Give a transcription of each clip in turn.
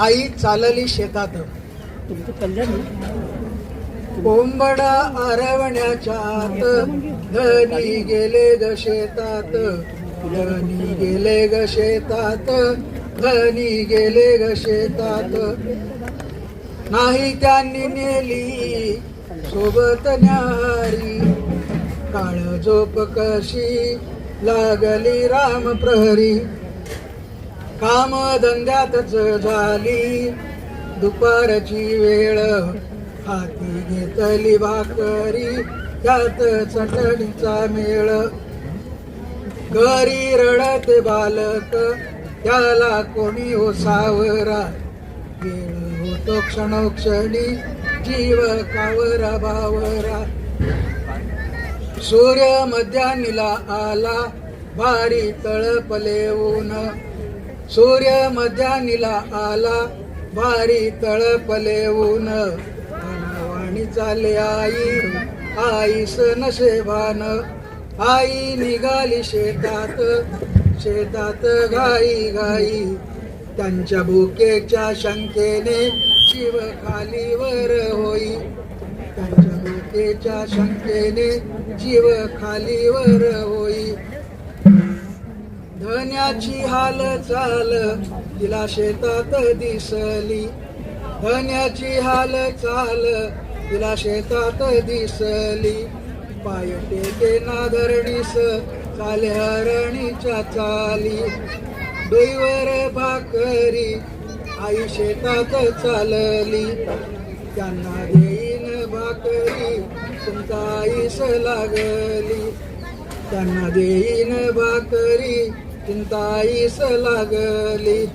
आई चालली शेतात. कोंबडा आरवण्याच्या आत धनी गेले ग शेतात. धनी गेले ग शेतात. धनी गेले ग शेतात. नाही त्यांनी नेली सोबत न्यारी. काळ झोप कशी लागली राम प्रहरी. काम धंद्यातच झाली. दुपारची वेळ हाती घेतली भाकरी त्यात चटणीचा मेळ. घरी रडते बालक त्याला कोणी हो सावरा वेळ होतो क्षणोक्षणी जीव कावरा बावरा सूर्य मध्यानीला आला भारी तळपले ऊन. सूर्य मध्यानीला आला भारी तळपले ऊन. वाणी चाले आई आई नशे भान. आई निघाली शेतात शेतात घाई घाई. त्यांच्या भुकेच्या शंकेने शिव खालीवर होई. त्यांच्या भुकेच्या शंकेने जीव खालीवर होई. धन्याची हाल चाल तिला शेतात दिसली. धन्याची हाल चाल तिला शेतात दिसली. पाय टेके नाधरणीस चाले हरणीच्या चाली. डोईवर भाकरी आई शेतात चालली. त्यांना देईन भाकरी तुमचा आईस लागली. त्यांना देईन भाकरी चिंताईस लागली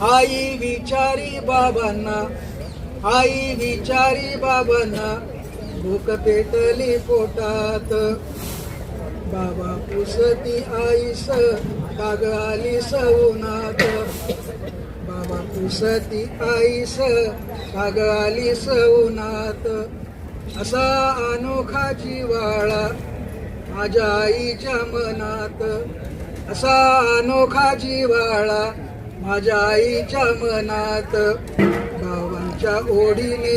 आई विचारी बाबांना आई विचारी बाबांना भूक पेटली पोटात. बाबा पुसती आईस काग आली सवनात. बाबा पुसती आईस काग आली सवनात. असा अनोखा जिवाळा माझ्या आईच्या मनात. असा अनोखा जिवाळा माझ्या आईच्या मनात. बाबांच्या ओढीने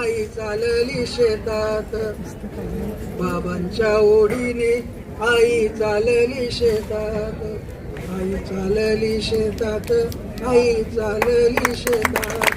आई चालली शेतात. बाबांच्या ओढीने आई चालली शेतात. आई चालली शेतात. आई चालली शेतात.